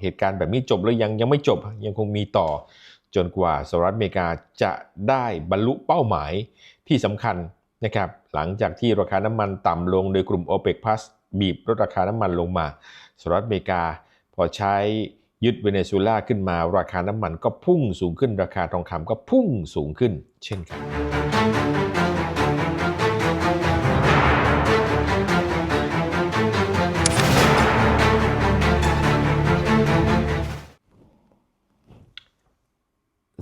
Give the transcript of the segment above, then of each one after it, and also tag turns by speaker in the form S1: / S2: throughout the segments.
S1: เหตุการณ์แบบนี้จบหรือยังยังไม่จบยังคงมีต่อ จนกว่าสหรัฐอเมริกาจะได้บรรลุเป้าหมายที่สำคัญนะครับหลังจากที่ราคาน้ำมันต่ำลงโดยกลุ่ม OPEC Plus บีบลดราคาน้ำมันลงมาสหรัฐอเมริกา พอใช้ยึดเวเนซุเอลาขึ้นมา ราคาน้ำมันก็พุ่งสูงขึ้นราคาทองคำก็พุ่งสูงขึ้น เช่นกัน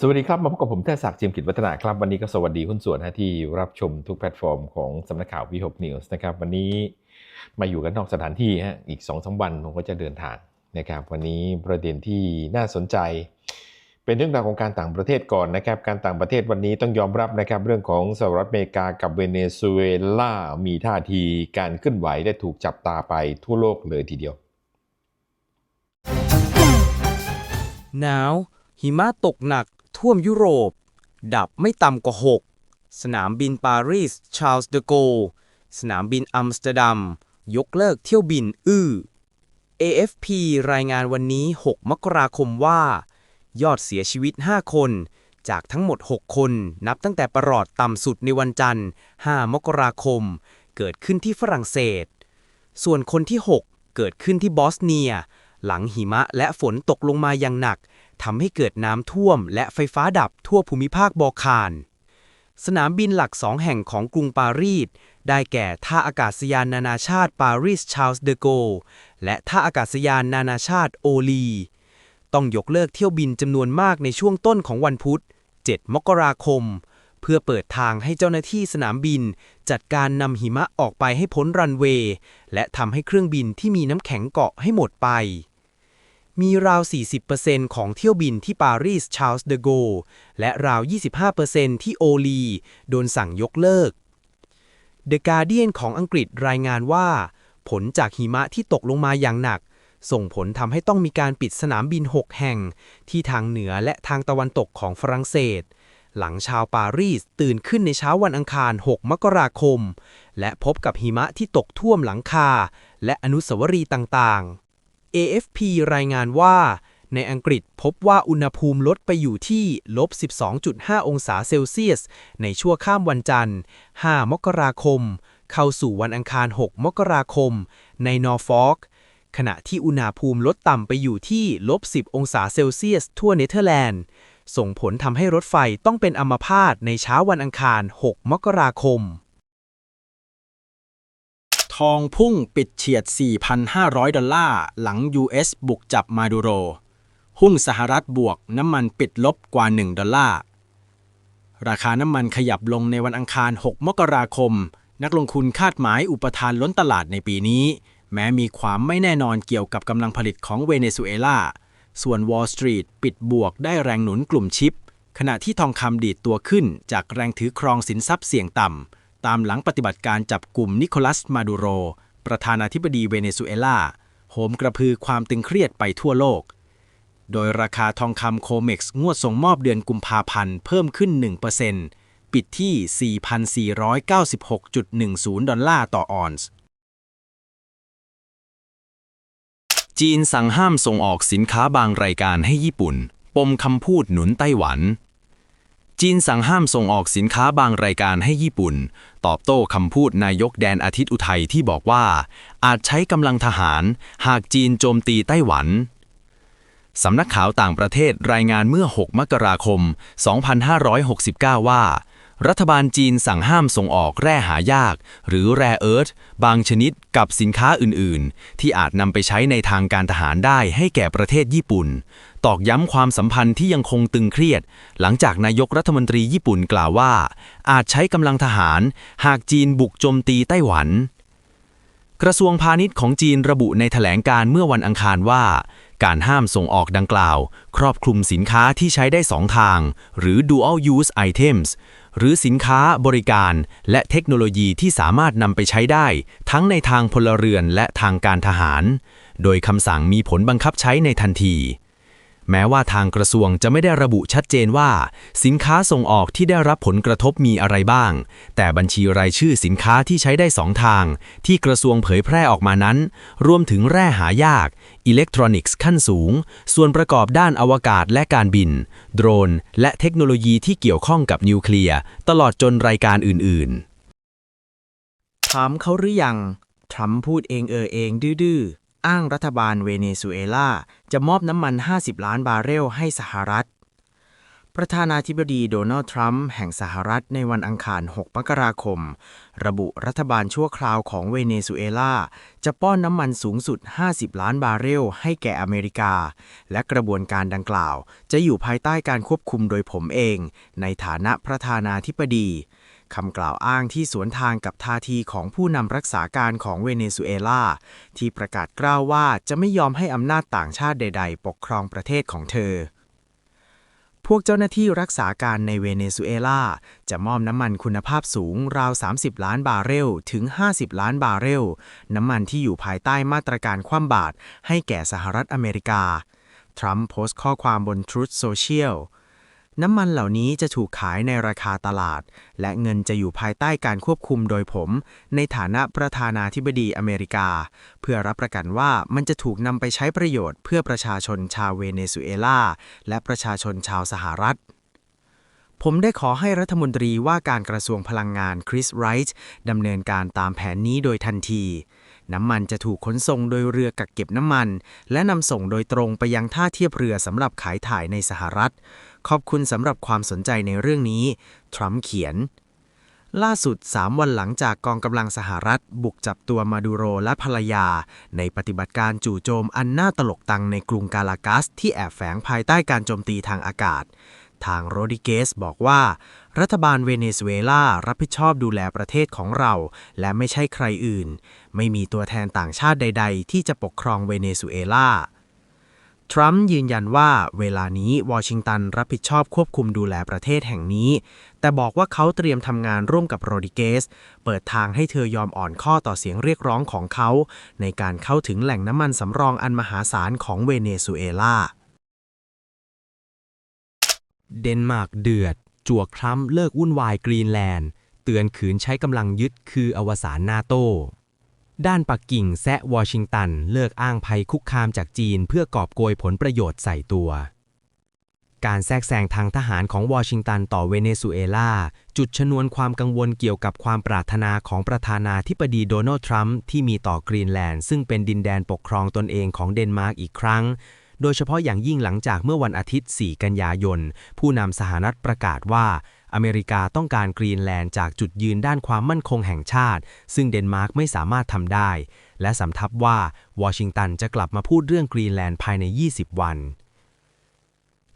S1: สวัสดีครับ มาพบกับผมเทศศักดิ์จิมกิจวัฒนาครับ วันนี้ก็สวัสดีคุณส่วนนะที่รับชมทุกแพลตฟอร์มของสำนักข่าววีหกนิวส์นะครับวันนี้มาอยู่กันนอกสถานที่ฮะอีก2อสวันผมก็จะเดินทางนะครับวันนี้ประเด็นที่น่าสนใจ เป็นเรื่องราวของการต่างประเทศก่อนนะครับการต่างประเทศวันนี้ต้องยอมรับนะครับเรื่องของสหรัฐอเมริกากับเวเนซุเอลามีท่าทีการเคลื่อนไหวได้ถูกจับตาไปทั่วโลกเลยทีเดียว
S2: หนาวหิมะตกหนัก ท่วมยุโรป ดับไม่ต่ำกว่า 6 สนามบินปารีส ชาร์ลส์เดโก สนามบินอัมสเตอร์ดัม ยกเลิกเที่ยวบินอื้อ AFP รายงานวันนี้ 6 มกราคมว่า ยอดเสียชีวิต 5 คน จากทั้งหมด 6 คน นับตั้งแต่ประหลอดต่ำสุดในวันจันทร์ 5 มกราคม เกิดขึ้นที่ฝรั่งเศส ส่วนคนที่ 6 เกิดขึ้นที่บอสเนีย หลังหิมะและฝนตกลงมาอย่างหนักทำให้เกิดน้ำท่วมและไฟฟ้าดับทั่วภูมิภาคบอคาน สนามบินหลักสองแห่งของกรุงปารีส ได้แก่ท่าอากาศยานนานาชาติปารีสชาร์ลส์เดโกลและท่าอากาศยานนานาชาติโอลี ต้องยกเลิกเที่ยวบินจำนวนมากในช่วงต้นของวันพุธ 7 มกราคม เพื่อเปิดทางให้เจ้าหน้าที่สนามบิน จัดการนำหิมะออกไปให้พ้นรันเวย์และทำให้เครื่องบินที่มีน้ำแข็งเกาะให้หมดไป มีราว 40%ของเที่ยวบินที่ปารีสชาร์ลส์เดโกลและราว 25%ที่โอลี โดนสั่งยกเลิก The Guardian ของอังกฤษรายงานว่า ผลจากหิมะที่ตกลงมาอย่างหนัก ส่งผลทำให้ต้องมีการปิดสนามบิน 6 แห่ง ที่ทางเหนือและทางตะวันตกของฝรั่งเศส หลังชาวปารีสตื่นขึ้นในเช้าวันอังคาร 6 มกราคม และพบกับหิมะที่ตกท่วมหลังคา และอนุสาวรีย์ต่างๆ AFP รายงานว่า ในอังกฤษพบว่าอุณหภูมิลดไปอยู่ที่ลบ 12.5 องศาเซลเซียส ในชั่วข้ามวันจันทร์ 5 มกราคม เข้าสู่วันอังคาร 6 มกราคม ในนอร์ฟอร์กขณะที่อุณหภูมิลดต่ำไปอยู่ที่ลบ 10 องศาเซลเซียส ทั่วเนเธอร์แลนด์ ส่งผลทำให้รถไฟต้องเป็นอัมพาตในเช้าวันอังคาร 6 มกราคม
S3: ทองพุ่งปิดเฉียด 4,500 ดอลลาร์ หลัง US บุกจับมาดูโร หุ้นสหรัฐบวกน้ำมันปิดลบกว่า 1 ดอลลาร์ ราคาน้ำมันขยับลงในวันอังคาร 6 มกราคม นักลงทุนคาดหมายอุปทานล้นตลาดในปีนี้ แม้มีความไม่แน่นอนเกี่ยวกับกำลังผลิตของเวเนซุเอลา ส่วน Wall Street ปิดบวกได้แรงหนุนกลุ่มชิป ขณะที่ทองคำดีดตัวขึ้นจากแรงถือครองสินทรัพย์เสี่ยงต่ำ ตามหลังปฏิบัติการจับกลุ่มนิโคลัส มาดูโร ประธานาธิบดีเวเนซุเอลา โหมกระพือความตึงเครียดไปทั่วโลก โดยราคาทองคำโคเม็กซ์งวดส่งมอบเดือนกุมภาพันธ์เพิ่มขึ้น 1%ปิดที่ 4,496.10 ดอลลาร์ต่อออนซ์
S4: จีนสั่งห้ามส่งออกสินค้าบางรายการให้ญี่ปุ่น ปมคำพูดหนุนไต้หวัน จีนสั่งห้ามส่งออกสินค้าบางรายการให้ญี่ปุ่น ตอบโต้คำพูดนายกแดนอาทิตย์อุทัยที่บอกว่า อาจใช้กำลังทหาร หากจีนโจมตีไต้หวัน สำนักข่าวต่างประเทศรายงานเมื่อ 6 มกราคม 2569 ว่า รัฐบาลจีนสั่งห้ามส่งออกแร่หายาก หรือแร่เอิร์ธบางชนิดกับสินค้าอื่น ๆ ที่อาจนำไปใช้ในทางการทหารได้ให้แก่ประเทศญี่ปุ่น ตอกย้ำความสัมพันธ์ที่ยังคงตึงเครียด หลังจากนายกรัฐมนตรีญี่ปุ่นกล่าวว่า อาจใช้กำลังทหาร หากจีนบุกโจมตีไต้หวัน กระทรวงพาณิชย์ของจีนระบุในแถลงการเมื่อวันอังคารว่า การห้ามส่งออกดังกล่าว ครอบคลุมสินค้าที่ใช้ได้สองทาง หรือ dual use items หรือสินค้าบริการและเทคโนโลยีที่สามารถนำไปใช้ได้ ทั้งในทางพลเรือนและทางการทหาร โดยคำสั่งมีผลบังคับใช้ในทันที
S2: แม้ว่าทางกระทรวงจะไม่ได้ระบุชัดเจนว่า สินค้าส่งออกที่ได้รับผลกระทบมีอะไรบ้าง แต่บัญชีรายชื่อสินค้าที่ใช้ได้สองทาง ที่กระทรวงเผยแพร่ออกมานั้น รวมถึงแร่หายาก อิเล็กทรอนิกส์ขั้นสูง ส่วนประกอบด้านอวกาศและการบิน โดรน และเทคโนโลยีที่เกี่ยวข้องกับนิวเคลียร์ตลอดจนรายการอื่นๆ
S3: ถามเขาหรือยังทรัมป์พูดเองเออเองดื้อๆ อ้างรัฐบาลเวเนซุเอลาจะมอบน้ำมัน 50 ล้านบาร์เรลให้สหรัฐ ประธานาธิบดีโดนัลด์ทรัมป์แห่งสหรัฐในวันอังคาร 6 มกราคม ระบุรัฐบาลชั่วคราวของเวเนซุเอลาจะป้อนน้ำมันสูงสุด 50 ล้านบาร์เรลให้แก่อเมริกา และกระบวนการดังกล่าว จะอยู่ภายใต้การควบคุมโดยผมเอง ในฐานะประธานาธิบดี คำกล่าวอ้างที่สวนทางกับท่าทีของผู้นำรักษาการของเวเนซุเอลา ที่ประกาศกล้าวว่าจะไม่ยอมให้อำนาจต่างชาติใด ๆ ปกครองประเทศของเธอ พวกเจ้าหน้าที่รักษาการในเวเนซุเอลา จะมอบน้ำมันคุณภาพสูงราว 30 ล้านบาร์เรล ถึง 50 ล้านบาร์เรล น้ำมันที่อยู่ภายใต้มาตรการคว่ำบาตรให้แก่สหรัฐอเมริกา ทรัมป์โพสต์ข้อความบน Truth Social น้ำมันเหล่านี้จะถูกขายในราคาตลาด และเงินจะอยู่ภายใต้การควบคุมโดยผม ในฐานะประธานาธิบดีอเมริกา เพื่อรับประกันว่ามันจะถูกนำไปใช้ประโยชน์เพื่อประชาชนชาวเวเนซุเอลา และประชาชนชาวสหรัฐผมได้ขอให้รัฐมนตรีว่าการกระทรวงพลังงานคริสไรท์ดำเนินการตามแผนนี้โดยทันที น้ำมันจะถูกขนส่งโดยเรือกักเก็บน้ำมัน และนำส่งโดยตรงไปยังท่าเทียบเรือสำหรับขายถ่ายในสหรัฐ ขอบคุณสำหรับความสนใจในเรื่องนี้ ทรัมป์เขียน ล่าสุด 3 วันหลังจากกองกำลังสหรัฐ บุกจับตัวมาดูโรและภรรยา ในปฏิบัติการจู่โจมอันน่าตลกตังในกรุงกาลากัส ที่แอบแฝงภายใต้การโจมตีทางอากาศ ทางโรดิเกสบอกว่า รัฐบาลเวเนซุเอลารับผิดชอบดูแลประเทศของเรา และไม่ใช่ใครอื่น ไม่มีตัวแทนต่างชาติใด ๆ ที่จะปกครองเวเนซุเอลา ทรัมป์ยืนยันว่าเวลานี้วอชิงตันรับผิดชอบควบคุมดูแลประเทศแห่งนี้ แต่บอกว่าเขาเตรียมทำงานร่วมกับโรดิเกส เปิดทางให้เธอยอมอ่อนข้อต่อเสียงเรียกร้องของเขา ในการเข้าถึงแหล่งน้ำมันสำรองอันมหาศาลของเวเนซุเอลา
S2: เดนมาร์กเดือด จวกทรัมป์เลิกวุ่นวายกรีนแลนด์ เตือนขืนใช้กำลังยึดคืออวสานนาโต ด้านปักกิ่งแซะวอชิงตัน เลิกอ้างภัยคุกคามจากจีน เพื่อกอบโกยผลประโยชน์ใส่ตัว การแทรกแซงทางทหารของวอชิงตันต่อเวเนซุเอลา จุดชนวนความกังวลเกี่ยวกับความปรารถนาของประธานาธิบดีโดนัลด์ทรัมป์ที่มีต่อกรีนแลนด์ ซึ่งเป็นดินแดนปกครองตนเองของเดนมาร์กอีกครั้ง โดยเฉพาะอย่างยิ่งหลังจากเมื่อวันอาทิตย์ 4 กันยายน ผู้นำสหรัฐประกาศว่า อเมริกาต้องการกรีนแลนด์จากจุดยืนด้านความมั่นคงแห่งชาติ ซึ่งเดนมาร์กไม่สามารถทำได้ และสำทับว่าวอชิงตันจะกลับมาพูดเรื่องกรีนแลนด์ภายใน 20 วัน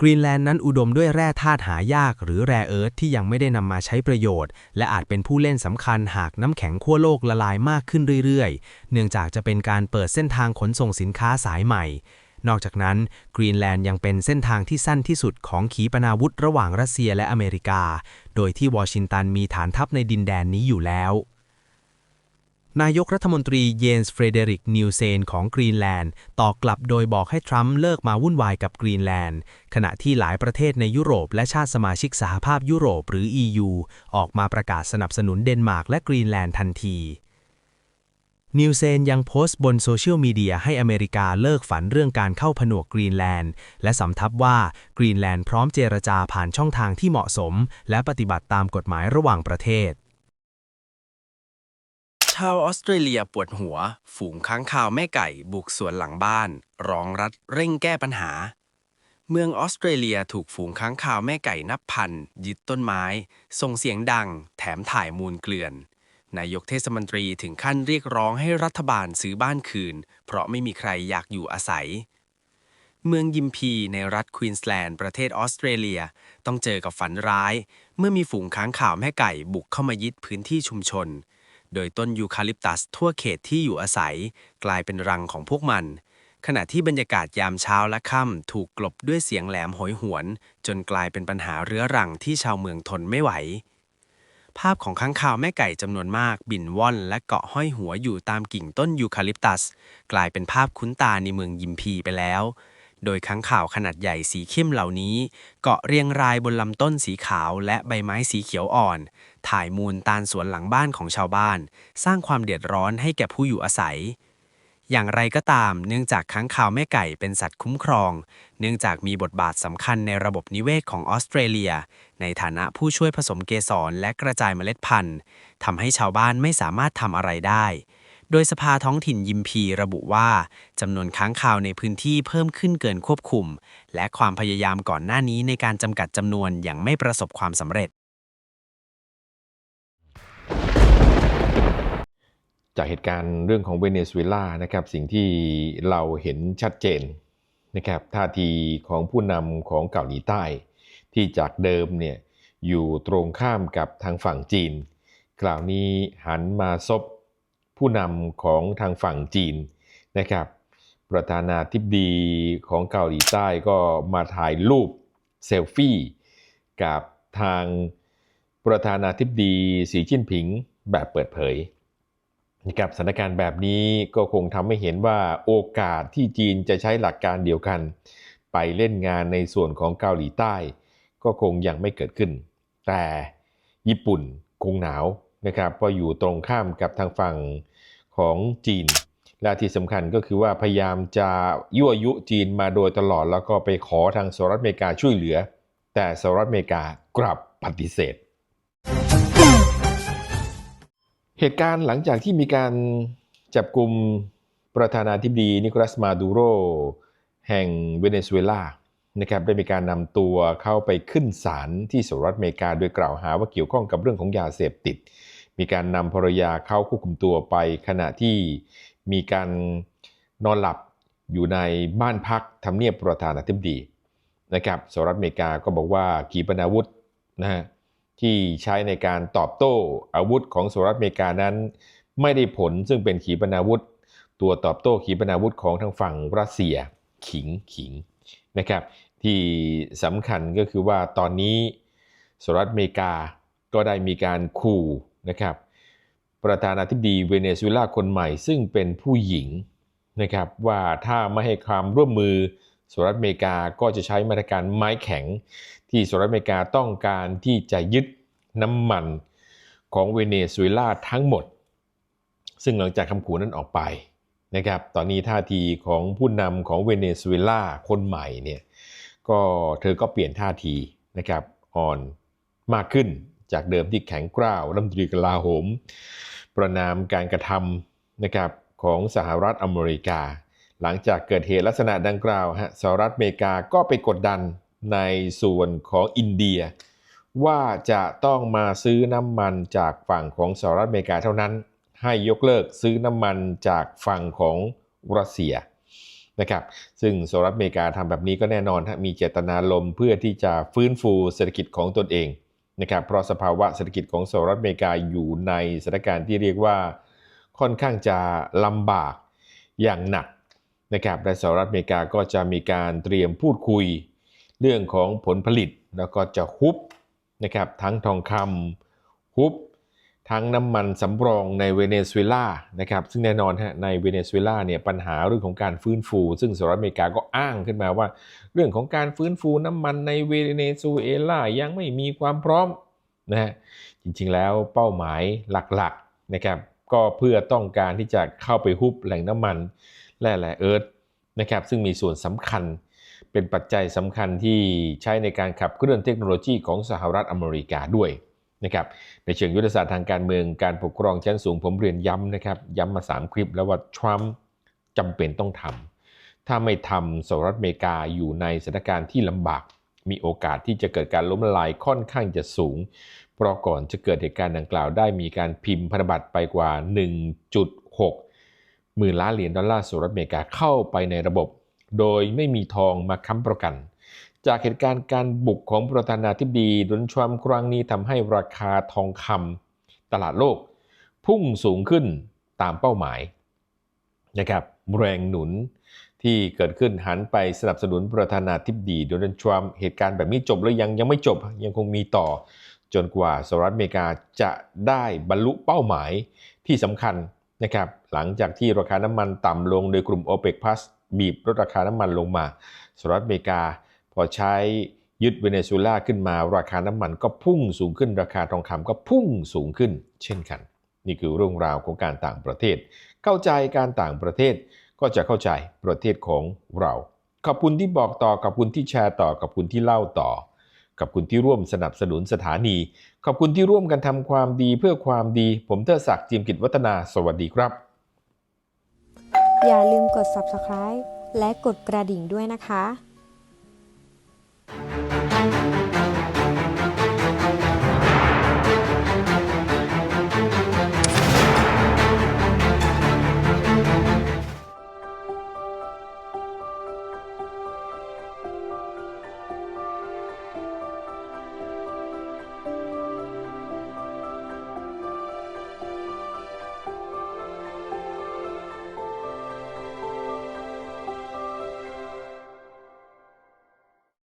S2: กรีนแลนด์นั้นอุดมด้วยแร่ธาตุหายากหรือแร่เอิร์ธที่ยังไม่ได้นำมาใช้ประโยชน์ และอาจเป็นผู้เล่นสำคัญหากน้ำแข็งขั้วโลกละลายมากขึ้นเรื่อยๆ เนื่องจากจะเป็นการเปิดเส้นทางขนส่งสินค้าสายใหม่ นอกจากนั้นกรีนแลนด์ยังเป็นเส้นทางที่สั้นที่สุดของขีปนาวุธระหว่างรัสเซียและอเมริกา โดยที่วอชิงตันมีฐานทัพในดินแดนนี้อยู่แล้ว นายกรัฐมนตรีเยนส์เฟรเดริกนิวเซนของกรีนแลนด์ตอบกลับโดยบอกให้ทรัมป์เลิกมาวุ่นวายกับกรีนแลนด์ ขณะที่หลายประเทศในยุโรปและชาติสมาชิกสหภาพยุโรปหรือ EU ออกมาประกาศสนับสนุนเดนมาร์กและกรีนแลนด์ทันที นิวเซนยังโพสต์บนโซเชียลมีเดียให้อเมริกาเลิกฝันเรื่องการเข้าผนวกกรีนแลนด์ และสำทับว่ากรีนแลนด์พร้อมเจรจาผ่านช่องทางที่เหมาะสม และปฏิบัติตามกฎหมายระหว่างประเทศ
S3: ชาวออสเตรเลียปวดหัว ฝูงค้างคาวแม่ไก่บุกสวนหลังบ้าน ร้องรัดเร่งแก้ปัญหา เมืองออสเตรเลียถูกฝูงค้างคาวแม่ไก่นับพันยึดต้นไม้ ส่งเสียงดัง แถมถ่ายมูลเกลื่อน นายกเทศมนตรีถึงขั้นเรียกร้องให้รัฐบาลซื้อบ้านคืน เพราะไม่มีใครอยากอยู่อาศัย เมืองยิมพีในรัฐควีนสแลนด์ประเทศออสเตรเลีย ต้องเจอกับฝันร้าย เมื่อมีฝูงค้างคาวแม่ไก่บุกเข้ามายึดพื้นที่ชุมชน โดยต้นยูคาลิปตัสทั่วเขตที่อยู่อาศัย กลายเป็นรังของพวกมัน ขณะที่บรรยากาศยามเช้าและค่ำถูกกลบด้วยเสียงแหลมโหยหวน จนกลายเป็นปัญหาเรื้อรังที่ชาวเมืองทนไม่ไหว ภาพของค้างคาวแม่ไก่จำนวนมาก บินว่อนและเกาะห้อยหัวอยู่ตามกิ่งต้นยูคาลิปตัส กลายเป็นภาพคุ้นตาในเมืองยิมพีไปแล้ว โดยค้างข่าวขนาดใหญ่สีเข้มเหล่านี้ เกาะเรียงรายบนลำต้นสีขาวและใบไม้สีเขียวอ่อน ถ่ายมูลตานสวนหลังบ้านของชาวบ้าน สร้างความเดือดร้อนให้แก่ผู้อยู่อาศัย อย่างไรก็ตาม เนื่องจากค้างคาวแม่ไก่เป็นสัตว์คุ้มครอง เนื่องจากมีบทบาทสำคัญในระบบนิเวศของออสเตรเลีย ในฐานะผู้ช่วยผสมเกสรและกระจายเมล็ดพันธุ์ทำให้ชาวบ้านไม่สามารถทำอะไรได้ โดยสภาท้องถิ่นยิมพีระบุว่าจำนวนค้างคาวในพื้นที่เพิ่มขึ้นเกินควบคุม และความพยายามก่อนหน้านี้ในการจำกัดจำนวนยังไม่ประสบความสำเร็จ
S1: จากเหตุการณ์เรื่องของเวเนซุเอลานะครับสิ่งที่เราเห็นชัดเจนนะครับท่าทีของผู้นำของเกาหลีใต้ ที่จากเดิมเนี่ยอยู่ตรงข้ามกับทางฝั่งจีนคราวนี้หันมาซบผู้นำของทางฝั่งจีนนะครับ ประธานาธิบดีของเกาหลีใต้ก็มาถ่ายรูปเซลฟี่กับทางประธานาธิบดีสีจิ้นผิงแบบเปิดเผย นะครับสถานการณ์แบบนี้ก็คงทำให้เห็นว่าโอกาสที่จีนจะใช้หลักการเดียวกัน ไปเล่นงานในส่วนของเกาหลีใต้ ก็คงยังไม่เกิดขึ้น แต่ญี่ปุ่นคงหนาวนะครับเพราะอยู่ตรงข้ามกับทางฝั่งของจีน และที่สำคัญก็คือว่าพยายามจะยั่วยุจีนมาโดยตลอด แล้วก็ไปขอทางสหรัฐอเมริกาช่วยเหลือ แต่สหรัฐอเมริกากลับปฏิเสธ เหตุการณ์หลังจากที่มีการจับกลุ่มประธานาธิบดีนิโคลัสมาดูโรแห่งเวเนซุเอลานะครับได้มีการนำตัวเข้าไปขึ้นศาลที่สหรัฐอเมริกา โดยกล่าวหาว่าเกี่ยวข้องกับเรื่องของยาเสพติด มีการนำภรรยาเข้าควบคุมตัวไป ขณะที่มีการนอนหลับอยู่ในบ้านพักทำเนียบประธานาธิบดีนะครับสหรัฐอเมริกาก็บอกว่าขีปนาวุธนะฮะ ที่ใช้ในการตอบโต้อาวุธของสหรัฐอเมริกานั้น ไม่ได้ผลซึ่งเป็นขีปนาวุธ ตัวตอบโต้ขีปนาวุธของทางฝั่งรัสเซียขิงขิงนะครับที่สำคัญก็คือว่าตอนนี้สหรัฐอเมริกาก็ได้มีการขู่นะครับประธานาธิบดีเวเนซุเอลาคนใหม่ซึ่งเป็นผู้หญิงนะครับว่าถ้าไม่ให้ความร่วมมือ สหรัฐอเมริกาก็จะใช้มาตรการไม้แข็ง ที่สหรัฐอเมริกาต้องการที่จะยึดน้ำมันของเวเนซุเอลาทั้งหมด ซึ่งหลังจากคำขู่นั้นออกไปนะครับ ตอนนี้ท่าทีของผู้นำของเวเนซุเอลาคนใหม่เนี่ยก็เธอก็เปลี่ยนท่าทีนะครับอ่อนมากขึ้นจากเดิมที่แข็งกร้าวรัฐมนตรีกลาโหม ประนามการกระทำนะครับของสหรัฐอเมริกา หลังจากเกิดเหตุลักษณะดังกล่าวฮะสหรัฐอเมริกาก็ไปกดดันในส่วนของอินเดีย ว่าจะต้องมาซื้อน้ำมันจากฝั่งของสหรัฐอเมริกาเท่านั้น ให้ยกเลิกซื้อน้ำมันจากฝั่งของรัสเซียนะครับซึ่งสหรัฐอเมริกาทำแบบนี้ก็แน่นอนมีเจตนาลมณ์เพื่อที่จะฟื้นฟูเศรษฐกิจของตนเองนะครับเพราะสภาวะเศรษฐกิจของสหรัฐอเมริกาอยู่ในสถานการณ์ที่เรียกว่าค่อนข้างจะลำบากอย่างหนัก นะครับและสหรัฐอเมริกาก็จะมีการเตรียมพูดคุยเรื่องของผลผลิตแล้วก็จะฮุบนะครับทั้งทองคำฮุบทั้งน้ำมันสำรองในเวเนซุเอลานะครับซึ่งแน่นอนฮะในเวเนซุเอลาเนี่ยปัญหาเรื่องของการฟื้นฟู ซึ่งสหรัฐอเมริกาก็อ้างขึ้นมาว่า เรื่องของการฟื้นฟูน้ำมันในเวเนซุเอลายังไม่มีความพร้อมนะฮะจริงๆแล้วเป้าหมายหลักๆนะครับก็เพื่อต้องการที่จะเข้าไปฮุบแหล่งน้ำมัน แร่แร่เอิร์ธนะครับซึ่งมีส่วนสำคัญเป็นปัจจัยสำคัญที่ใช้ในการขับเคลื่อนเทคโนโลยีของสหรัฐอเมริกาด้วยนะครับในเชิงยุทธศาสตร์ทางการเมืองการปกครองชั้นสูงผมเรียนย้ำนะครับย้ำมา 3 คลิปแล้วว่าทรัมป์จำเป็นต้องทำถ้าไม่ทำสหรัฐอเมริกาอยู่ในสถานการณ์ที่ลำบาก มีโอกาสที่จะเกิดการล้มละลายค่อนข้างจะสูง เพราะก่อนจะเกิดเหตุการณ์ดังกล่าวได้มีการพิมพ์พันธบัตรไปกว่า 1.6 หมื่นล้านเหรียญดอลลาร์สหรัฐอเมริกาเข้าไปในระบบ โดยไม่มีทองมาค้ำประกัน จากเหตุการณ์การบุกของประธานาธิบดีโดนัลด์ทรัมป์ครั้งนี้ทำให้ราคาทองคำตลาดโลก พุ่งสูงขึ้นตามเป้าหมายนะครับแรงหนุนที่เกิดขึ้นหันไปสนับสนุนประธานาธิบดีโดนัลด์ทรัมป์เหตุการณ์แบบนี้จบหรือยังยังไม่จบยังคงมีต่อ จนกว่าสหรัฐอเมริกาจะได้บรรลุเป้าหมายที่สำคัญ นะครับหลังจากที่ราคาน้ำมันต่ำลงโดยกลุ่ม OPEC Plus บีบลดราคาน้ำมันลงมาสสหรัฐอเมริกา พอใช้ยึดเวเนซุเอลาขึ้นมา ราคาน้ำมันก็พุ่งสูงขึ้น ราคาทองคำก็พุ่งสูงขึ้น เช่นกัน นี่คือเรื่องราวของการต่างประเทศ เข้าใจการต่างประเทศก็จะเข้าใจประเทศของเรา ขอบคุณที่บอกต่อขอบคุณที่แชร์ต่อขอบคุณที่เล่าต่อ ขอบคุณที่ร่วมสนับสนุนสถานี ขอบคุณที่ร่วมกันทำความดีเพื่อความดี ผมเทอศักดิ์จิมกิจวัฒนา สวัสดีครับ
S5: อย่าลืมกด subscribe และกดกระดิ่งด้วยนะคะ